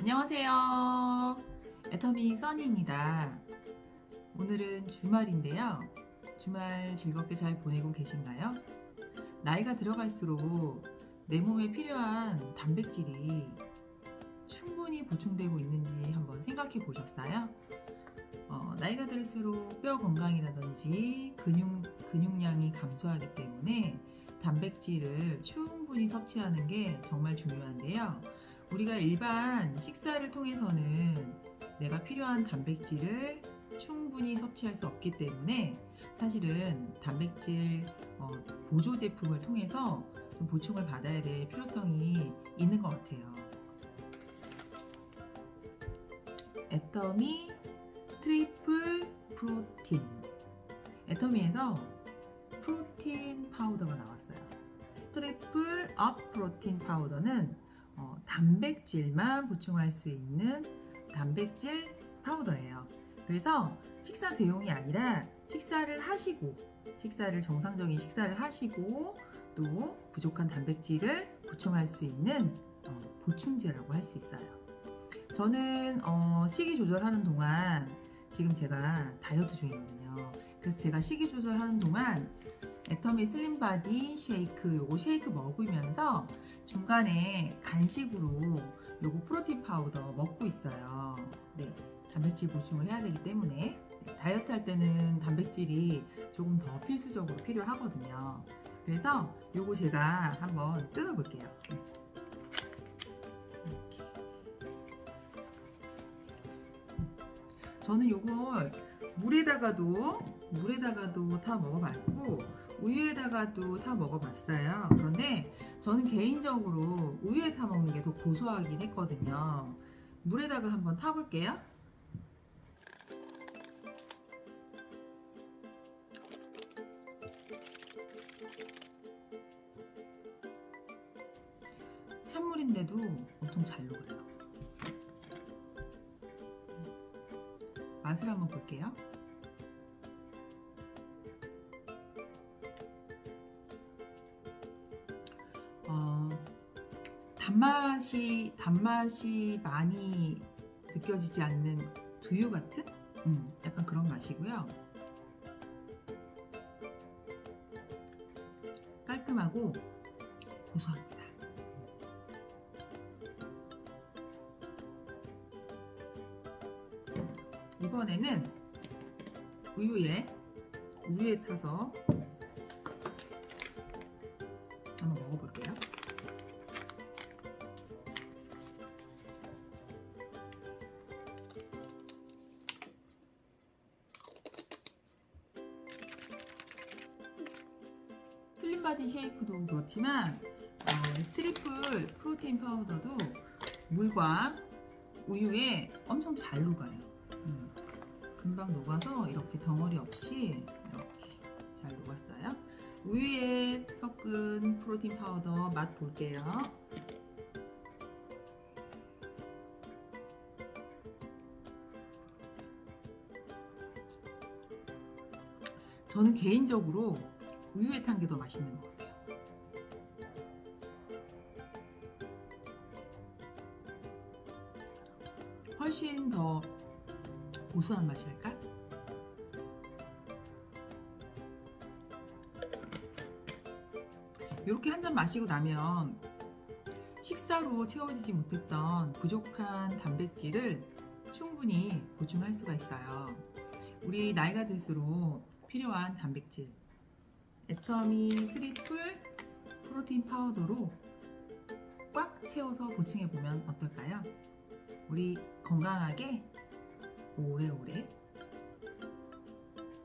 안녕하세요. 애터미 써니입니다. 오늘은 주말인데요. 주말 즐겁게 잘 보내고 계신가요? 나이가 들어갈수록 내 몸에 필요한 단백질이 충분히 보충되고 있는지 한번 생각해 보셨어요? 어, 나이가 들수록 뼈 건강이라든지 근육, 근육량이 감소하기 때문에 단백질을 충분히 섭취하는 게 정말 중요한데요. 우리가 일반 식사를 통해서는 내가 필요한 단백질을 충분히 섭취할 수 없기 때문에 사실은 단백질 어, 보조 제품을 통해서 좀 보충을 받아야 될 필요성이 있는 것 같아요. 애터미 트리플 프로틴. 애터미에서 프로틴 파우더가 나왔어요. 트리플 업 프로틴 파우더는 어, 단백질만 보충할 수 있는 단백질 파우더예요. 그래서 식사 대용이 아니라 식사를 하시고 식사를 정상적인 식사를 하시고 또 부족한 단백질을 보충할 수 있는 어, 보충제라고 할 수 있어요. 저는 어, 식이 조절하는 동안 지금 제가 다이어트 중이거든요. 그래서 제가 식이 조절하는 동안 애터미 슬림 바디 쉐이크 요거 쉐이크 먹으면서 중간에 간식으로 요거 프로틴 파우더 먹고 있어요. 네, 단백질 보충을 해야 되기 때문에 네, 다이어트 할 때는 단백질이 조금 더 필수적으로 필요하거든요. 그래서 요거 제가 한번 뜯어볼게요. 네. 저는 요걸 물에다가도 물에다가도 타 먹어봤고 우유에다가도 타 먹어봤어요. 그런데 저는 개인적으로 우유에 타 먹는 게 더 고소하긴 했거든요. 물에다가 한번 타볼게요. 찬물인데도 엄청 잘 녹아요. 맛을 한번 볼게요. 어, 단맛이 단맛이 많이 느껴지지 않는 두유 같은 음, 약간 그런 맛이고요. 깔끔하고 고소합니다. 이번에는 우유에 우유에 타서 한번 먹어볼게요. 슬림바디 쉐이크도 그렇지만 어, 트리플 프로테인 파우더도 물과 우유에 엄청 잘 녹아요. 음, 금방 녹아서 이렇게 덩어리 없이 이렇게 잘 녹았어요. 우유에 섞은 프로틴 파우더 맛 볼게요. 저는 개인적으로 우유에 탄 게 더 맛있는 것 같아요. 훨씬 더 고소한 맛이랄까? 이렇게 한 잔 마시고 나면 식사로 채워지지 못했던 부족한 단백질을 충분히 보충할 수가 있어요. 우리 나이가 들수록 필요한 단백질 애터미 트리플 프로틴 파우더로 꽉 채워서 보충해 보면 어떨까요? 우리 건강하게 오래오래